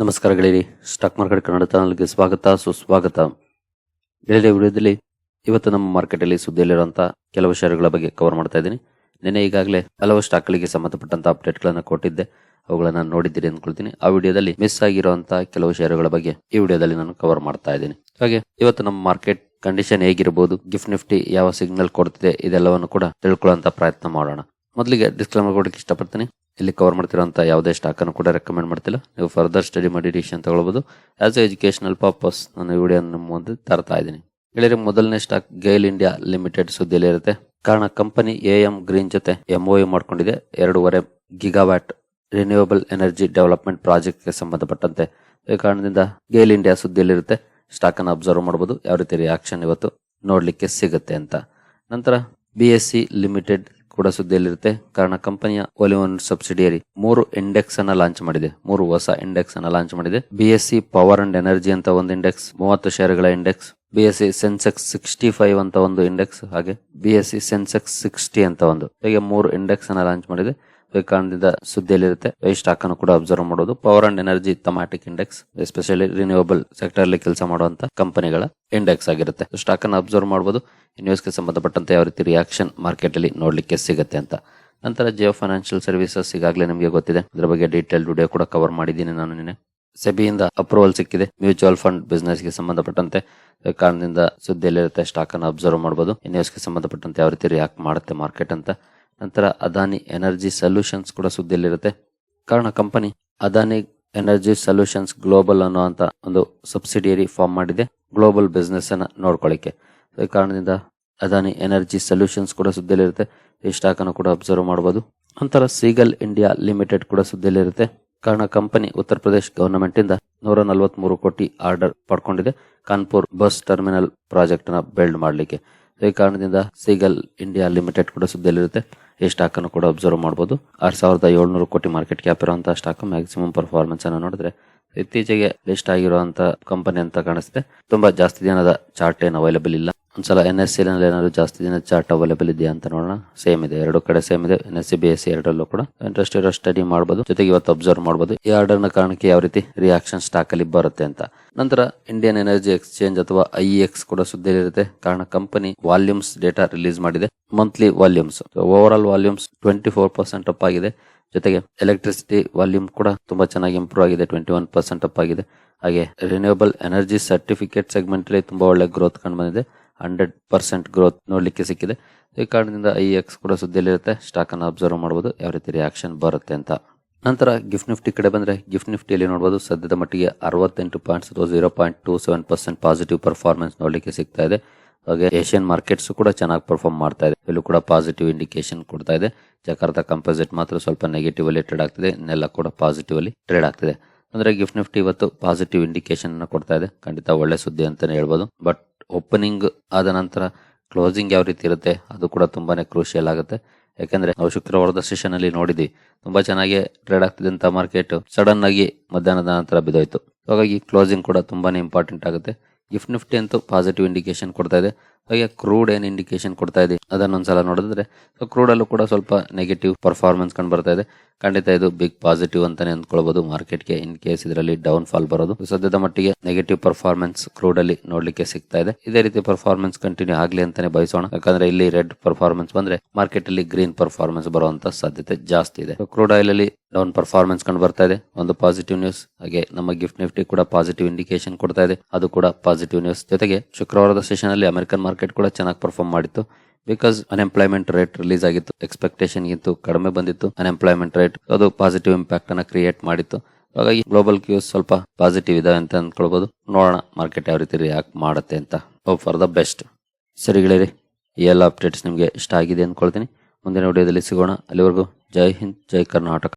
ನಮಸ್ಕಾರ ಗೆಳೆಯರಿ. Stock market Kannada ಚಾನಲ್ಗೆ ಸ್ವಾಗತ, ಸುಸ್ವಾಗತ. ಗೆಳೆಯರಿ, ವಿಡಿಯೋದಲ್ಲಿ ಇವತ್ತು ನಮ್ಮ ಮಾರ್ಕೆಟ್ ಅಲ್ಲಿ ಸುದ್ದಿಯಲ್ಲಿರುವಂತಹ ಕೆಲವು ಷೇರುಗಳ ಬಗ್ಗೆ ಕವರ್ ಮಾಡ್ತಾ ಇದ್ದೀನಿ. ನಿನ್ನೆ ಈಗಾಗಲೇ ಹಲವು ಸ್ಟಾಕ್ಗಳಿಗೆ ಸಂಬಂಧಪಟ್ಟಂತ ಅಪ್ಡೇಟ್ಗಳನ್ನು ಕೊಟ್ಟಿದ್ದೆ. ಅವುಗಳನ್ನು ನೋಡಿದ್ದೀರಿ ಅಂದ್ಕೊಳ್ತೀನಿ ಆ ವಿಡಿಯೋದಲ್ಲಿ ಮಿಸ್ ಆಗಿರುವಂತಹ ಕೆಲವು ಷೇರುಗಳ ಬಗ್ಗೆ ಈ ವಿಡಿಯೋದಲ್ಲಿ ನಾನು ಕವರ್ ಮಾಡ್ತಾ ಇದ್ದೀನಿ. ಹಾಗೆ ಇವತ್ತು ನಮ್ಮ ಮಾರ್ಕೆಟ್ ಕಂಡೀಷನ್ ಹೇಗಿರಬಹುದು ಗಿಫ್ಟ್ ನಿಫ್ಟಿ ಯಾವ ಸಿಗ್ನಲ್ ಕೊಡ್ತಿದೆ ಇದೆಲ್ಲವನ್ನು ಕೂಡ ತಿಳ್ಕೊಳ್ಳುವಂತ ಪ್ರಯತ್ನ ಮಾಡೋಣ. ಮೊದಲಿಗೆ ಡಿಸ್ಕ್ಲೇಮರ್ ಕೊಡಕ್ಕೆ ಇಷ್ಟಪಡ್ತೀನಿ. ಇಲ್ಲಿ ಕವರ್ ಮಾಡ್ತಿರೋಂಥ ಯಾವುದೇ ಸ್ಟಾಕ್ ಅನ್ನು ಕೂಡ ರೆಕಮೆಂಡ್ ಮಾಡ್ತಿಲ್ಲ. ನೀವು ಫರ್ದರ್ ಸ್ಟಡಿ ಮಾಡಿ ಡಿಸಿಷನ್ ತಗೊಳ್ಬಹುದು ಆಸ್ ಎ ಎಜುಕೇಶನಲ್ ಪರ್ಪಸ್ ನಾನು ವಿಡಿಯೋ ನಿಮ್ಮ ಮುಂದೆ ತರ್ತಾ ಇದ್ದೀನಿ. ಹೇಳಿದ್ರೆ ಮೊದಲನೇ ಸ್ಟಾಕ್ ಗೈಲ್ ಇಂಡಿಯಾ ಲಿಮಿಟೆಡ್ ಸುದ್ದಿಯಲ್ಲಿ ಇರುತ್ತೆ. ಕಾರಣ ಕಂಪನಿ ಎ ಎಂ ಗ್ರೀನ್ ಜೊತೆ ಎಂಒಯು ಮಾಡ್ಕೊಂಡಿದೆ. ಎರಡೂವರೆ ಗಿಗಾವ್ಯಾಟ್ ರಿನ್ಯೂವಬಲ್ ಎನರ್ಜಿ ಡೆವಲಪ್ಮೆಂಟ್ ಪ್ರಾಜೆಕ್ಟ್ಗೆ ಸಂಬಂಧಪಟ್ಟಂತೆ. ಈ ಕಾರಣದಿಂದ ಗೇಲ್ ಇಂಡಿಯಾ ಸುದ್ದಿಯಲ್ಲಿರುತ್ತೆ ಸ್ಟಾಕ್ ಅನ್ನು ಅಬ್ಸರ್ವ್ ಮಾಡಬಹುದು ಯಾವ ರೀತಿ ರಿಯಾಕ್ಷನ್ ಇವತ್ತು ನೋಡಲಿಕ್ಕೆ ಸಿಗುತ್ತೆ ಅಂತ. ನಂತರ ಬಿ ಎಸ್ ಸಿ ಲಿಮಿಟೆಡ್ ಕೂಡ ಸುದ್ದಿಯಲ್ಲಿರುತ್ತೆ. ಕಾರಣ ಕಂಪನಿಯ ಒಲಿವನ್ ಸಬ್ಸಿಡಿಯರಿ ಮೂರು ಇಂಡೆಕ್ಸ್ ಅನ್ನ ಲಾಂಚ್ ಮಾಡಿದೆ. ಮೂರು ಹೊಸ ಇಂಡೆಕ್ಸ್ ಅನ್ನ ಲಾಂಚ್ ಮಾಡಿದೆ. ಬಿಎಸ್ಸಿ ಪವರ್ ಅಂಡ್ ಎನರ್ಜಿ ಅಂತ ಒಂದು ಇಂಡೆಕ್ಸ್ ಮೂವತ್ತು ಶೇರ್ಗಳ index BSE Sensex sixty five ಅಂತ ಒಂದು ಇಂಡೆಕ್ಸ್ ಹಾಗೆ ಬಿಎಸ್ಸಿ ಸೆನ್ಸೆಕ್ಸ್ ಸಿಕ್ಸ್ಟಿ ಅಂತ ಒಂದು. ಹೀಗೆ ಮೂರು ಇಂಡೆಕ್ಸ್ ಅನ್ನ ಲಾಂಚ್ ಮಾಡಿದೆ. ಕಾರಣದಿಂದ ಸುದ್ದಿಯಲ್ಲಿರುತ್ತೆ. ವೇಸ್ಟ್ ಸ್ಟಾಕ್ ಅನ್ನು ಕೂಡ ಅಬ್ಸರ್ವ್ ಮಾಡೋದು. Power and energy thematic index especially renewable sector ಅಲ್ಲಿ ಕೆಲಸ ಮಾಡುವಂತ ಕಂಪನಿಗಳ ಇಂಡೆಕ್ಸ್ ಆಗಿರುತ್ತೆ. ಸ್ಟಾಕ್ ಅನ್ನು ಅಬ್ಸರ್ವ್ ಮಾಡಬಹುದು ನ್ಯೂಸ್ಗೆ ಸಂಬಂಧಪಟ್ಟಂತೆ ಯಾವ ರೀತಿ ರಿಯಾಕ್ಷನ್ ಮಾರ್ಕೆಟ್ ಅಲ್ಲಿ ನೋಡ್ಲಿಕ್ಕೆ ಸಿಗುತ್ತೆ ಅಂತ. ನಂತರ ಜಿಯೋ ಫೈನಾನ್ಷಿಯಲ್ ಸರ್ವಿಸಸ್ ಈಗಾಗಲೇ ನಿಮಗೆ ಗೊತ್ತಿದೆ. ಅದರ ಬಗ್ಗೆ ಡೀಟೇಲ್ ವಿಡಿಯೋ ಕೂಡ ಕವರ್ ಮಾಡಿದ್ದೀನಿ ನಾನು ನಿನ್ನೆ. ಸೆಬಿಯಿಂದ ಅಪ್ರೂವಲ್ ಸಿಕ್ಕಿದೆ. ಮ್ಯೂಚುವಲ್ ಫಂಡ್ ಬಿಸ್ನೆಸ್ಗೆ ಸಂಬಂಧಪಟ್ಟಂತೆ ಕಾರಣದಿಂದ ಸುದ್ದಿಯಲ್ಲಿರುತ್ತೆ. ಸ್ಟಾಕ್ ಅನ್ನು ಅಬ್ಸರ್ವ್ ಮಾಡಬಹುದು ನ್ಯೂಸ್ಗೆ ಸಂಬಂಧಪಟ್ಟಂತೆ ಯಾವ ರೀತಿ ರಿಯಾಕ್ಟ್ ಮಾಡುತ್ತೆ ಮಾರ್ಕೆಟ್ ಅಂತ. ನಂತರ ಅದಾನಿ ಎನರ್ಜಿ ಸೊಲ್ಯೂಷನ್ಸ್ ಕೂಡ ಸುದ್ದಿಯಲ್ಲಿರುತ್ತೆ. ಕಾರಣ company Adani energy solutions global ಅನ್ನುವಂತ ಒಂದು ಸಬ್ಸಿಡಿಯರಿ ಫಾರ್ಮ್ ಮಾಡಿದೆ. ಗ್ಲೋಬಲ್ ಬಿಸ್ನೆಸ್ ಅನ್ನ ನೋಡ್ಕೊಳ್ಳಿಕ್ಕೆ ಈ ಕಾರಣದಿಂದ ಅದಾನಿ ಎನರ್ಜಿ ಸೊಲ್ಯೂಷನ್ಸ್ ಕೂಡ ಸುದ್ದಿಯಲ್ಲಿರುತ್ತೆ. ಈ ಸ್ಟಾಕ್ ಅನ್ನು ಕೂಡ ಅಬ್ಸರ್ವ್ ಮಾಡಬಹುದು ನಂತರ ಸೀಗಲ್ ಇಂಡಿಯಾ ಲಿಮಿಟೆಡ್ ಕೂಡ ಸುದ್ದಿಯಲ್ಲಿರುತ್ತೆ. ಕಾರಣ ಕಂಪನಿ ಉತ್ತರ ಪ್ರದೇಶ್ ಗವರ್ನಮೆಂಟ್ ಇಂದ ನೂರ ನಲವತ್ಮೂರು ಕೋಟಿ ಆರ್ಡರ್ ಪಡ್ಕೊಂಡಿದೆ. ಕಾನ್ಪುರ್ ಬಸ್ ಟರ್ಮಿನಲ್ ಪ್ರಾಜೆಕ್ಟ್ನ ಬಿಲ್ಡ್ ಮಾಡಲಿಕ್ಕೆ. ಈ ಕಾರಣದಿಂದ ಸೀಗಲ್ ಇಂಡಿಯಾ ಲಿಮಿಟೆಡ್ ಕೂಡ ಸುದ್ದಿಯಲ್ಲಿರುತ್ತೆ. ಈ ಸ್ಟಾಕ್ ಅನ್ನು ಕೂಡ ಅಬ್ಸರ್ವ್ ಮಾಡಬಹುದು ಆರ್ ಸಾವಿರದ ಏಳ್ನೂರು ಕೋಟಿ ಮಾರ್ಕೆಟ್ ಕ್ಯಾಪ್ ಇರುವಂತಹ ಸ್ಟಾಕ್ ಮ್ಯಾಕ್ಸಿಮಮ್ ಪರ್ಫಾರ್ಮೆನ್ಸ್ ಅನ್ನು ನೋಡಿದ್ರೆ ಇತ್ತೀಚೆಗೆ ಲಿಸ್ಟ್ ಆಗಿರುವಂತಹ ಕಂಪನಿ ಅಂತ ಕಾಣಿಸುತ್ತೆ ತುಂಬಾ ಜಾಸ್ತಿ ದಿನದ ಚಾರ್ಟ್ ಏನು ಅವೈಲೇಬಲ್ ಇಲ್ಲ. ಒಂದ್ಸಲ ಎನ್ ಎಸ್ ಸಿ ನಲ್ಲಿ ಏನಾದ್ರು ಜಾಸ್ತಿ ದಿನದ ಚಾರ್ಟ್ ಅವೈಲೇಬಲ್ ಇದೆಯಾ ಅಂತ ನೋಡೋಣ. ಸೇಮ್ ಇದೆ. ಎರಡು ಕಡೆ ಸೇಮ್ ಇದೆ. N S C B S C ಎರಡರಲ್ಲೂ ಕೂಡ ಇಂಟ್ರೆಸ್ಟ್ ಇರೋ ಸ್ಟಡಿ ಮಾಡಬಹುದು ಜೊತೆಗೆ ಇವತ್ತು ಅಬ್ಸರ್ವ್ ಮಾಡಬಹುದು ಈ ಆರ್ಡರ್ನ ಕಾರಣಕ್ಕೆ ಯಾವ ರೀತಿ ರಿಯಾಕ್ಷನ್ ಸ್ಟಾಕ್ ಅಲ್ಲಿ ಬರುತ್ತೆ ಅಂತ. ನಂತರ ಇಂಡಿಯನ್ ಎನರ್ಜಿ ಎಕ್ಸ್ಚೇಂಜ್ ಅಥವಾ ಐ ಎಕ್ಸ್ ಕೂಡ ಸುದ್ದಿಯಲ್ಲಿರುತ್ತೆ. ಕಾರಣ ಕಂಪನಿ ವಾಲ್ಯೂಮ್ಸ್ ಡೇಟಾ ರಿಲೀಸ್ ಮಾಡಿದೆ. Monthly volumes. Overall volumes twenty four percent up ಆಗಿದೆ. ಜೊತೆಗೆ ಎಲೆಕ್ಟ್ರಿಸಿಟಿ ವಾಲ್ಯೂಮ್ ಕೂಡ ತುಂಬಾ ಚೆನ್ನಾಗಿ ಇಂಪ್ರೂವ್ ಆಗಿದೆ. ಟ್ವೆಂಟಿ ಒನ್ ಪರ್ಸೆಂಟ್ ಅಪ್ ಆಗಿದೆ. ಹಾಗೆ ರಿನ್ಯೂಬಲ್ ಎನರ್ಜಿ ಸರ್ಟಿಫಿಕೇಟ್ ಸೆಗ್ಮೆಂಟ್ ಅಲ್ಲಿ ತುಂಬಾ ಒಳ್ಳೆ ಗ್ರೋತ್ ಕಂಡು ಬಂದಿದೆ. ಹಂಡ್ರೆಡ್ ಪರ್ಸೆಂಟ್ ಗ್ರೋತ್ ನೋಡ್ಲಿಕ್ಕೆ ಸಿಕ್ಕಿದೆ. ಈ ಕಾರಣದಿಂದ ಐ ಎಕ್ಸ್ ಕೂಡ ಸುದ್ದಿಯಲ್ಲಿರುತ್ತೆ. ಸ್ಟಾಕ್ ಅನ್ನು ಅಬ್ಸರ್ವ್ ಮಾಡಬಹುದು ಯಾವ ರೀತಿ ರಿಯಾಕ್ಷನ್ ಬರುತ್ತೆ ಅಂತ. ನಂತರ ಗಿಫ್ಟ್ ನಿಫ್ಟಿ ಕಡೆ ಬಂದರೆ ಗಿಫ್ಟ್ ನಿಫ್ಟಿಯಲ್ಲಿ ನೋಡಬಹುದು ಸದ್ಯದ ಮಟ್ಟಿಗೆ ಅರವತ್ತೆಂಟು ಪಾಯಿಂಟ್ಸ್ ಅಥವಾ zero point two seven percent positive performance ನೋಡಲಿಕ್ಕೆ ಸಿಗ್ತಾ ಇದೆ. ಹಾಗೆ ಏಷ್ಯನ್ ಮಾರ್ಕೆಟ್ಸ್ ಕೂಡ ಚೆನ್ನಾಗಿ ಪರ್ಫಾರ್ಮ್ ಮಾಡ್ತಾ ಇದೆ. ಇಲ್ಲೂ ಕೂಡ ಪಾಸಿಟಿವ್ ಇಂಡಿಕೇಶನ್ ಕೊಡ್ತಾ ಇದೆ. ಜಕಾರ್ತ ಕಂಪೋಸಿಟ್ ಮಾತ್ರ ಸ್ವಲ್ಪ ನೆಗೆಟಿವ್ ಅಲ್ಲಿ ಟ್ರೇಡ್ ಆಗ್ತಿದೆ. ಇನ್ನೆಲ್ಲ ಕೂಡ ಪಾಸಿಟಿವ್ ಅಲ್ಲಿ ಟ್ರೇಡ್ ಆಗ್ತಿದೆ. ಅಂದ್ರೆ ಗಿಫ್ಟ್ ನಿಫ್ಟಿ ಇವತ್ತು ಪಾಸಿಟಿವ್ ಇಂಡಿಕೇಶನ್ ಅನ್ನು ಕೊಡ್ತಾ ಇದೆ. ಖಂಡಿತ ಒಳ್ಳೆ ಸುದ್ದಿ ಅಂತಾನೆ ಹೇಳ್ಬೋದು. ಬಟ್ ಓಪನಿಂಗ್ ಆದ ನಂತರ ಕ್ಲೋಸಿಂಗ್ ಯಾವ ರೀತಿ ಇರುತ್ತೆ, ಅದು ಕೂಡ ತುಂಬಾನೇ ಕ್ರೂಷಿಯಲ್ ಆಗುತ್ತೆ. ಯಾಕಂದ್ರೆ ನಾವು ಶುಕ್ರವಾರದ ಸೆಷನ್ ಅಲ್ಲಿ ನೋಡಿದ್ವಿ. ತುಂಬಾ ಚೆನ್ನಾಗಿ ಟ್ರೇಡ್ ಆಗ್ತಿದ್ದಂತ ಮಾರ್ಕೆಟ್ ಸಡನ್ ಆಗಿ ಮಧ್ಯಾಹ್ನದ ನಂತರ ಬಿದ್ದೋಯ್ತು. ಹಾಗಾಗಿ ಕ್ಲೋಸಿಂಗ್ ಕೂಡ ತುಂಬಾನೇ ಇಂಪಾರ್ಟೆಂಟ್ ಆಗುತ್ತೆ. ಗಿಫ್ಟ್ ನಿಫ್ಟಿ ಅಂತೂ ಪಾಸಿಟಿವ್ ಇಂಡಿಕೇಶನ್ ಕೊಡ್ತಾ ಇದೆ. ಹಾಗೆ ಕ್ರೂಡ್ ಏನು ಇಂಡಿಕೇಶನ್ ಕೊಡ್ತಾ ಇದೆ? ಅದನ್ನೊಂದ್ಸಲ ನೋಡಿದ್ರೆ ಸೊ ಕ್ರೂಡ್ ಅಲ್ಲೂ ಕೂಡ ಸ್ವಲ್ಪ ನೆಗೆಟಿವ್ ಪರ್ಫಾರ್ಮೆನ್ಸ್ ಕಂಡು ಬರ್ತಾ ಇದೆ. ಖಂಡಿತ ಇದು ಬಿಗ್ ಪಾಸಿಟಿವ್ ಅಂತಾನೆ ಅಂದ್ಕೊಳ್ಬಹುದು ಮಾರ್ಕೆಟ್ಗೆ ಇನ್ ಕೇಸ್ ಇದರಲ್ಲಿ ಡೌನ್ ಫಾಲ್ ಬರೋದು ಸದ್ಯದ ಮಟ್ಟಿಗೆ ನೆಗೆಟಿವ್ ಪರ್ಫಾರ್ಮೆನ್ಸ್ ಕ್ರೂಡ್ ಅಲ್ಲಿ ನೋಡ್ಲಿಕ್ಕೆ ಸಿಗ್ತಾ ಇದೆ. ಇದೇ ರೀತಿ ಪರ್ಫಾರ್ಮೆನ್ಸ್ ಕಂಟಿನ್ಯೂ ಆಗ್ಲಿ ಅಂತಾನೆ ಬಯಸೋಣ. ಯಾಕಂದ್ರೆ ಇಲ್ಲಿ ರೆಡ್ ಪರ್ಫಾರ್ಮೆನ್ಸ್ ಬಂದ್ರೆ ಮಾರ್ಕೆಟ್ ಅಲ್ಲಿ ಗ್ರೀನ್ ಪರ್ಫಾರ್ಮೆನ್ಸ್ ಬರುವಂತ ಸಾಧ್ಯತೆ ಜಾಸ್ತಿ ಇದೆ. ಕ್ರೂಡ್ ಆಯಿಲ್ ಅಲ್ಲಿ ಡೌನ್ ಪರ್ಫಾರ್ಮೆನ್ಸ್ ಕಂಡು ಬರ್ತಾ ಇದೆ. ಒಂದು ಪಾಸಿಟಿವ್ ನ್ಯೂಸ್ ಹಾಗೆ ನಮ್ಮ ಗಿಫ್ಟ್ ನಿಫ್ಟಿ ಕೂಡ ಪಾಸಿಟಿವ್ ಇಂಡಿಕೇಶನ್ ಕೊಡ್ತಾ ಇದೆ. ಅದು ಕೂಡ ಪಾಸಿಟಿವ್ ನ್ಯೂಸ್ ಜೊತೆಗೆ ಶುಕ್ರವಾರದ ಸೆಷನ್ ಅಲ್ಲಿ ಅಮೆರಿಕನ್ ಮಾರ್ಕೆಟ್ ಕೂಡ ಚೆನ್ನಾಗಿ ಪರ್ಫಾರ್ಮ್ ಮಾಡಿತ್ತು. ಬಿಕಾಸ್ ಅನ್ಎಂಪ್ಲಾಯ್ಮೆಂಟ್ ರೇಟ್ ರಿಲೀಸ್ ಆಗಿತ್ತು ಎಕ್ಸ್ಪೆಕ್ಟೇಷನ್ ಗಿಂತ ಕಡಿಮೆ ಬಂದಿತ್ತು. ಅನ್ಎಂಪ್ಲಾಯ್ಮೆಂಟ್ ರೇಟ್ ಅದು ಪಾಸಿಟಿವ್ ಇಂಪ್ಯಾಕ್ಟ್ ಅನ್ನ ಕ್ರಿಯೇಟ್ ಮಾಡಿತ್ತು. ಹಾಗಾಗಿ ಗ್ಲೋಬಲ್ ಕ್ಯೂಸ್ ಸ್ವಲ್ಪ ಪಾಸಿಟಿವ್ ಇದಾವೆ ಅಂತ ಅಂದ್ಕೊಳ್ಬಹುದು ನೋಡೋಣ ಮಾರ್ಕೆಟ್ ಯಾವ ರೀತಿ ರಿಯಾಕ್ಟ್ ಮಾಡುತ್ತೆ ಅಂತ. ಹೋಪ್ ಫಾರ್ ದ ಬೆಸ್ಟ್ ಸರಿ ಗೆಳೆಯರಿ, ಈ ಎಲ್ಲ ಅಪ್ಡೇಟ್ಸ್ ನಿಮಗೆ ಇಷ್ಟ ಆಗಿದೆ ಅಂದ್ಕೊಳ್ತೀನಿ. ಮುಂದಿನ ವಿಡಿಯೋದಲ್ಲಿ ಸಿಗೋಣ. ಅಲ್ಲಿವರೆಗೂ ಜೈ ಹಿಂದ್, ಜೈ ಕರ್ನಾಟಕ.